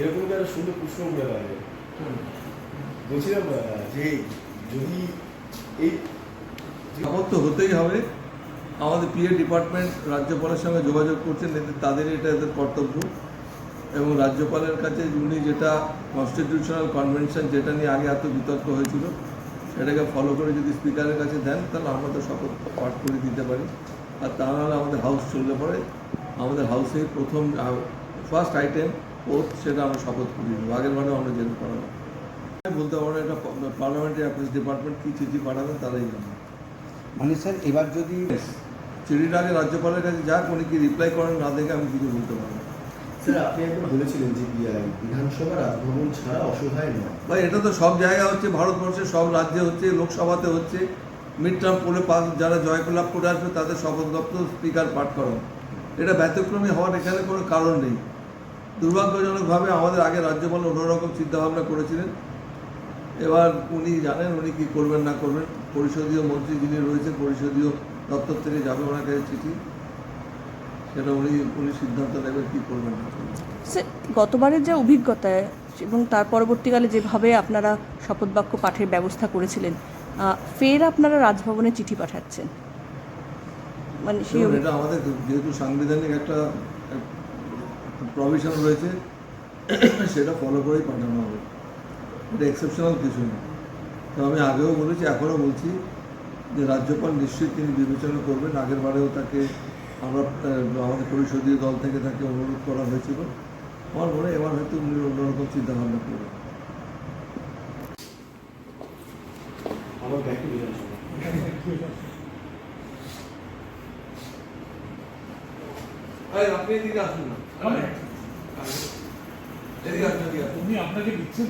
এরকম একটা সুন্দর প্রশ্ন করে লাগে বলছিলাম যে যদি এই খবর তো হতেই হবে। আমাদের পিএ ডিপার্টমেন্ট রাজ্যপালের সঙ্গে যোগাযোগ করছেন এতে তাদের এটা এদের কর্তব্য। এবং রাজ্যপালের কাছে উনি যেটা কনস্টিটিউশনাল কনভেনশন যেটা নিয়ে আগে এত বিতর্ক হয়েছিল সেটাকে ফলো করে যদি স্পিকারের কাছে দেন তাহলে আমরা তো শপথ পাঠ করে দিতে পারি। আর তা নাহলে আমাদের হাউস চললে পরে। আমাদের হাউসের প্রথম ফার্স্ট আইটেম ওথ সেটা আমরা শপথ করি আগের বারেও আমরা যেতে পারব বলতে পারব না এটা পার্লামেন্টারি অ্যাফেয়ার্স ডিপার্টমেন্ট কী চিঠি পাঠাবেন তারাই জানেন মানে স্যার এবার যদি চিঠিটা আগে রাজ্যপালের কাছে যাক উনি কি রিপ্লাই করেন না দেখে আমি কিছু বলতে পারব না। স্যার আপনি একবার বলেছিলেন যে বিধানসভা রাজভবন ছাড়া অসহায় নয়। ভাই এটা তো সব জায়গায় হচ্ছে ভারতবর্ষের সব রাজ্যে হচ্ছে লোকসভাতে হচ্ছে। মিড টার্ম পড়ে পাস যারা জয়লাভ করে আসবে তাদের শপথ দপ্তর স্পিকার পাঠ করেন এটা ব্যতিক্রমী হওয়ার এখানে কোনো কারণ নেই। দুর্ভাগ্যজনকভাবে আমাদের আগে রাজ্যপাল অন্যরকম চিন্তাভাবনা করেছিলেন। এবার উনি জানেন উনি কি করবেন না করবেন। পরিষদীয় মন্ত্রী যিনি রয়েছেন পরিষদীয় দপ্তর থেকে যাবে ওনার কাছে চিঠি। সেটা উনি উনি সিদ্ধান্ত নেবেন কি করবেন না গতবারের যে অভিজ্ঞতা এবং তার পরবর্তীকালে যেভাবে আপনারা শপথ বাক্য পাঠের ব্যবস্থা করেছিলেন ফের আপনারা রাজভবনে চিঠি পাঠাচ্ছেন। মানে সেই আমাদের যেহেতু সাংবিধানিক একটা প্রভিশন রয়েছে, সেটা ফলো করেই পাঠানো হবে। এটা এক্সেপশনাল কিছু না। তো আমি আগেও বলেছি, এখনও বলছি যে রাজ্যপাল নিশ্চয়ই তিনি বিবেচনা করবেন। আগের বারেও তাকে আমরা আমাদের পরিষদীয় দল থেকে তাকে অনুরোধ করা হয়েছিল। আমার মনে হয় এবার হয়তো উনি অন্যরকম চিন্তা ভাবনা করবেন। আমার আপনি এদিকে আসুন না। এদিকে আসুন এদিকে উনি আপনাকে দিচ্ছেন